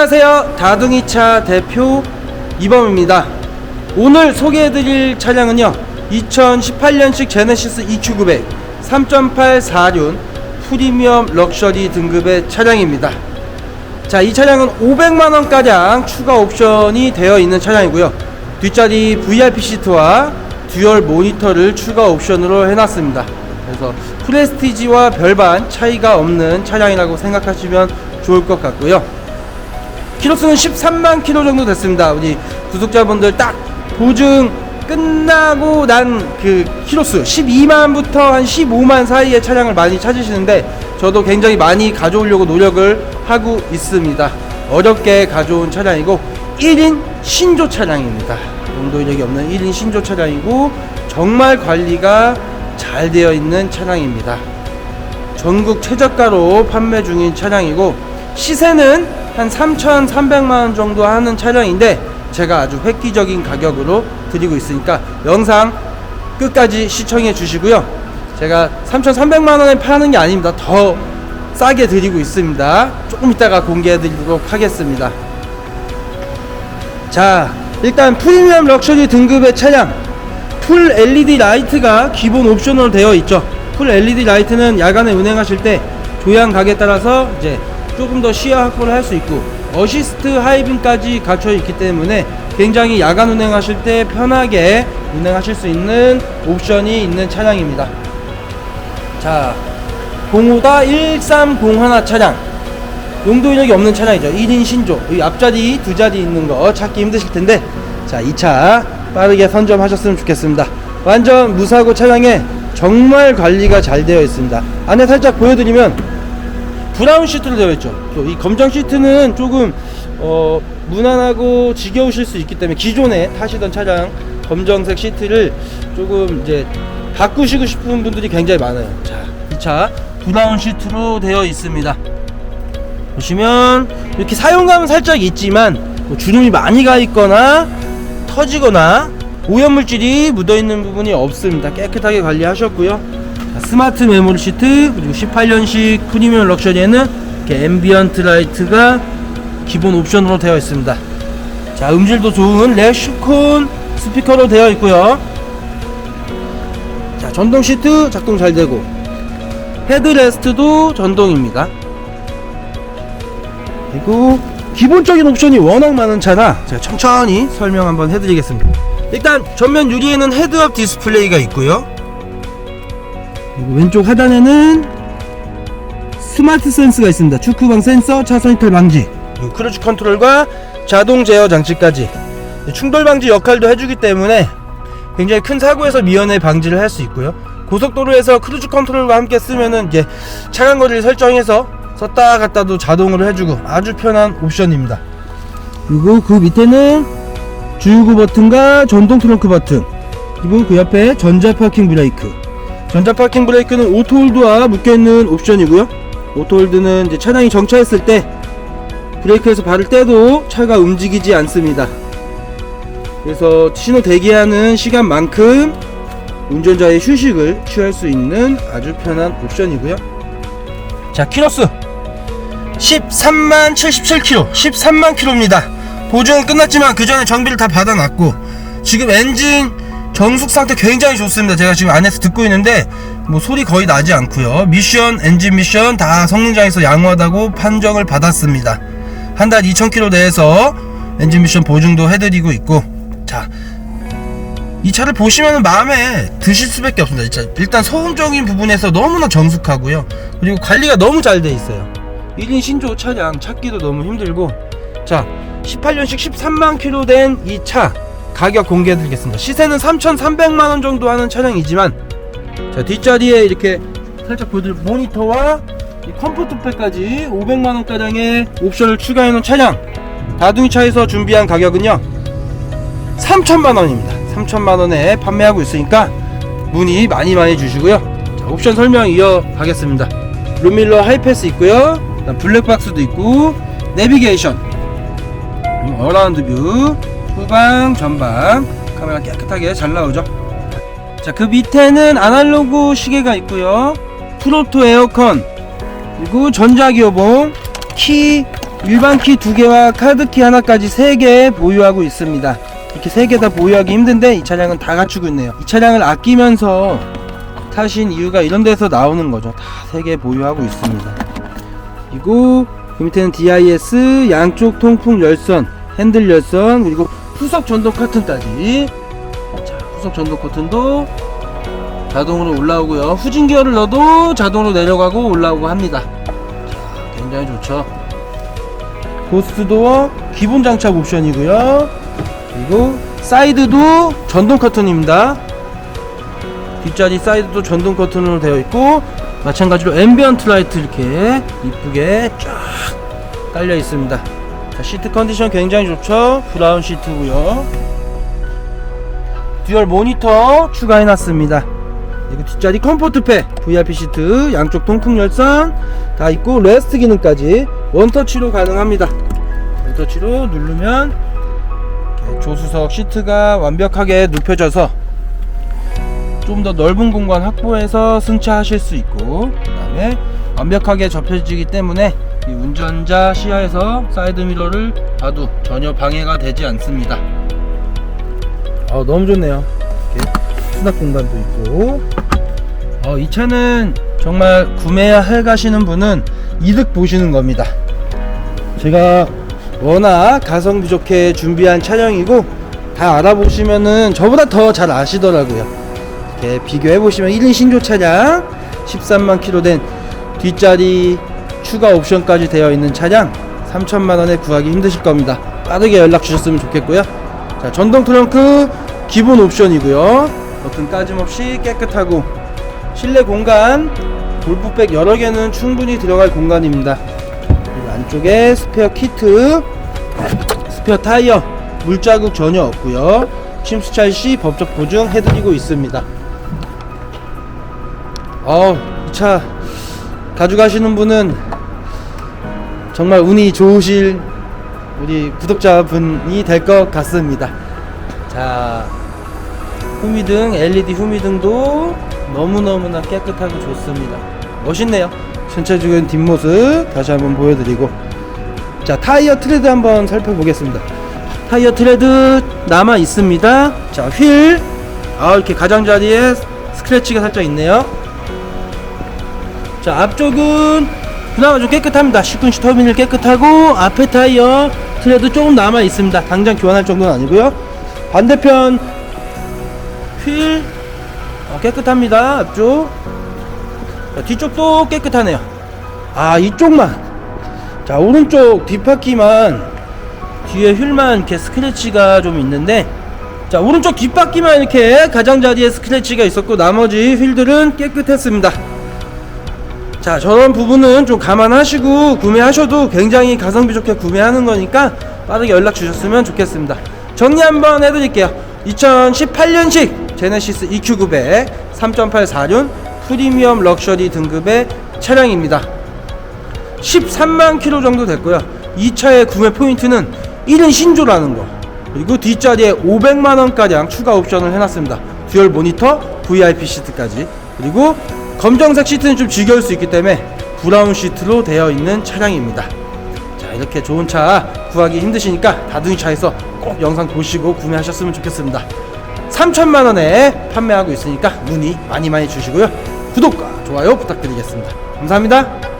안녕하세요. 다둥이차 대표 이범입니다. 오늘 소개해드릴 차량은요. 2018년식 제네시스 EQ900 3.8 4륜 프리미엄 럭셔리 등급의 차량입니다. 자, 이 차량은 500만원가량 추가 옵션이 되어 있는 차량이고요. 뒷자리 VIP 시트와 듀얼 모니터를 추가 옵션으로 해놨습니다. 그래서 프레스티지와 별반 차이가 없는 차량이라고 생각하시면 좋을 것 같고요. 키로수는 13만 키로 정도 됐습니다. 우리 구독자분들 딱 보증 끝나고 난 그 키로수 12만부터 한 15만 사이의 차량을 많이 찾으시는데 저도 굉장히 많이 가져오려고 노력을 하고 있습니다. 어렵게 가져온 차량이고 1인 신조 차량입니다. 용도 이력이 없는 1인 신조 차량이고 정말 관리가 잘 되어 있는 차량입니다. 전국 최저가로 판매 중인 차량이고 시세는 한 3,300만 원 정도 하는 차량인데 제가 아주 획기적인 가격으로 드리고 있으니까 영상 끝까지 시청해 주시고요. 제가 3,300만 원에 파는 게 아닙니다. 더 싸게 드리고 있습니다. 조금 이따가 공개해 드리도록 하겠습니다. 자, 일단 프리미엄 럭셔리 등급의 차량 풀 LED 라이트가 기본 옵션으로 되어 있죠. 풀 LED 라이트는 야간에 운행하실 때 조향 각에 따라서 이제 조금 더 시야 확보를 할 수 있고 어시스트 하이빔까지 갖춰 있기 때문에 굉장히 야간 운행하실 때 편하게 운행하실 수 있는 옵션이 있는 차량입니다. 자, 공호다 1301 차량. 용도 이력이 없는 차량이죠. 1인 신조. 이 앞자리 두 자리 있는 거 찾기 힘드실 텐데. 자, 이 차 빠르게 선점하셨으면 좋겠습니다. 완전 무사고 차량에 정말 관리가 잘 되어 있습니다. 안에 살짝 보여드리면 브라운 시트로 되어 있죠. 또이 검정 시트는 조금 어, 무난하고 지겨우실 수 있기 때문에 기존에 타시던 차량 검정색 시트를 조금 이제 바꾸시고 싶은 분들이 굉장히 많아요. 자, 이 차 브라운 시트로 되어 있습니다. 보시면 이렇게 사용감은 살짝 있지만 뭐 주름이 많이 가 있거나 터지거나 오염물질이 묻어 있는 부분이 없습니다. 깨끗하게 관리하셨고요. 자, 스마트 메모리 시트 그리고 18년식 프리미엄 럭셔리에는 이렇게 앰비언트 라이트가 기본 옵션으로 되어 있습니다. 자 음질도 좋은 레슈콘 스피커로 되어 있고요. 자 전동 시트 작동 잘 되고 헤드레스트도 전동입니다. 그리고 기본적인 옵션이 워낙 많은 차라 제가 천천히 설명 한번 해드리겠습니다. 일단 전면 유리에는 헤드업 디스플레이가 있고요. 왼쪽 하단에는 스마트 센스가 있습니다. 축구방 센서, 차선 이탈 방지, 그리고 크루즈 컨트롤과 자동 제어 장치까지 충돌 방지 역할도 해주기 때문에 굉장히 큰 사고에서 미연에 방지를 할 수 있고요. 고속도로에서 크루즈 컨트롤과 함께 쓰면은 이제 차간 거리를 설정해서 썼다 갔다도 자동으로 해주고 아주 편한 옵션입니다. 그리고 그 밑에는 주유구 버튼과 전동 트렁크 버튼 그리고 그 옆에 전자 파킹 브레이크 전자 파킹 브레이크는 오토홀드와 묶여있는 옵션이고요. 오토홀드는 이제 차량이 정차했을 때 브레이크에서 발을 떼도 차가 움직이지 않습니다. 그래서 신호 대기하는 시간만큼 운전자의 휴식을 취할 수 있는 아주 편한 옵션이고요. 자 키로수. 13만 77km 13만 km입니다. 보증은 끝났지만 그 전에 정비를 다 받아놨고 지금 엔진 정숙 상태 굉장히 좋습니다. 제가 지금 안에서 듣고 있는데 뭐 소리 거의 나지 않고요. 미션 엔진 미션 다 성능장에서 양호하다고 판정을 받았습니다. 한 달 2,000km 내에서 엔진 미션 보증도 해드리고 있고. 자 이 차를 보시면 마음에 드실 수밖에 없습니다. 일단 소음적인 부분에서 너무나 정숙하고요. 그리고 관리가 너무 잘 돼 있어요. 1인 신조 차량 찾기도 너무 힘들고. 자 18년식 13만 킬로 된 이 차 가격 공개해 드리겠습니다. 시세는 3,300만 원 정도 하는 차량이지만 자 뒷자리에 이렇게 살짝 보여드릴 모니터와 이 컴포트팩까지 500만 원 가량의 옵션을 추가해 놓은 차량 다둥이 차에서 준비한 가격은요 3천만 원입니다. 3천만 원에 판매하고 있으니까 문의 많이 많이 주시고요. 자, 옵션 설명 이어가겠습니다. 룸밀러 하이패스 있고요. 블랙박스도 있고 내비게이션, 어라운드 뷰, 후방, 전방 카메라 깨끗하게 잘 나오죠. 자, 그 밑에는 아날로그 시계가 있고요. 프로토 에어컨, 그리고 전자기어봉, 키, 일반 키 두 개와 카드 키 하나까지 세 개 보유하고 있습니다. 이렇게 세 개 다 보유하기 힘든데 이 차량은 다 갖추고 있네요. 이 차량을 아끼면서 타신 이유가 이런 데서 나오는 거죠. 다 세 개 보유하고 있습니다. 그리고 그 밑에는 DIS 양쪽 통풍 열선, 핸들 열선 그리고 후석 전동 커튼까지. 자, 후석 전동 커튼도 자동으로 올라오고요. 후진 기어를 넣어도 자동으로 내려가고 올라오고 합니다. 자, 굉장히 좋죠. 고스트도어 기본 장착 옵션이고요. 그리고 사이드도 전동 커튼입니다. 뒷자리 사이드도 전동 커튼으로 되어 있고 마찬가지로 앰비언트 라이트 이렇게 이쁘게 쫙 깔려 있습니다. 자, 시트 컨디션 굉장히 좋죠. 브라운 시트고요. 듀얼 모니터 추가해 놨습니다. 그리고 뒷자리 컴포트패, VIP 시트, 양쪽 통풍 열선 다 있고 레스트 기능까지 원터치로 가능합니다. 원터치로 누르면 조수석 시트가 완벽하게 눕혀져서 좀 더 넓은 공간 확보해서 승차하실 수 있고 그 다음에 완벽하게 접혀지기 때문에 이 운전자 시야에서 사이드 미러를 봐도 전혀 방해가 되지 않습니다. 아 너무 좋네요. 수납 공간도 있고 어, 이 차는 정말 구매해 가시는 분은 이득 보시는 겁니다. 제가 워낙 가성비 좋게 준비한 차량이고 다 알아보시면은 저보다 더 잘 아시더라고요. 이렇게 비교해 보시면 1인 신조 차량 13만 킬로 된 뒷자리 추가 옵션까지 되어 있는 차량 3천만 원에 구하기 힘드실 겁니다. 빠르게 연락 주셨으면 좋겠고요. 자, 전동 트렁크 기본 옵션이고요. 버튼 까짐없이 깨끗하고 실내 공간 골프백 여러 개는 충분히 들어갈 공간입니다. 안쪽에 스페어 키트, 스페어 타이어, 물자국 전혀 없고요. 침수찰 시 법적 보증 해드리고 있습니다. 어, 이차 가져가시는 분은 정말 운이 좋으실 우리 구독자분이 될 것 같습니다. 자, 후미등, LED 후미등도 너무너무나 깨끗하고 좋습니다. 멋있네요. 전체적인 뒷모습 다시 한번 보여드리고 자, 타이어 트레드 한번 살펴보겠습니다. 타이어 트레드 남아 있습니다. 자, 휠. 아, 이렇게 가장자리에 스크래치가 살짝 있네요. 자, 앞쪽은 그나마 좀 깨끗합니다. 시큰시 터미널 깨끗하고 앞에 타이어 트레드 조금 남아 있습니다. 당장 교환할 정도는 아니고요. 반대편 휠 어, 깨끗합니다. 앞쪽. 자, 뒤쪽도 깨끗하네요. 아, 이쪽만. 자, 오른쪽 뒷바퀴만 뒤에 휠만 이렇게 스크래치가 좀 있는데 자, 오른쪽 뒷바퀴만 이렇게 가장자리에 스크래치가 있었고 나머지 휠들은 깨끗했습니다. 자 저런 부분은 좀 감안하시고 구매하셔도 굉장히 가성비 좋게 구매하는 거니까 빠르게 연락 주셨으면 좋겠습니다. 정리 한번 해드릴게요. 2018년식 제네시스 EQ900 3.846 프리미엄 럭셔리 등급의 차량입니다. 13만 킬로 정도 됐고요. 이 차의 구매 포인트는 1인 신조라는 거. 그리고 뒷자리에 500만원가량 추가 옵션을 해놨습니다. 듀얼 모니터 VIP 시트까지. 그리고 검정색 시트는 좀 지겨울 수 있기 때문에 브라운 시트로 되어 있는 차량입니다. 자 이렇게 좋은 차 구하기 힘드시니까 다둥이 차에서 꼭 영상 보시고 구매하셨으면 좋겠습니다. 3천만 원에 판매하고 있으니까 문의 많이 많이 주시고요. 구독과 좋아요 부탁드리겠습니다. 감사합니다.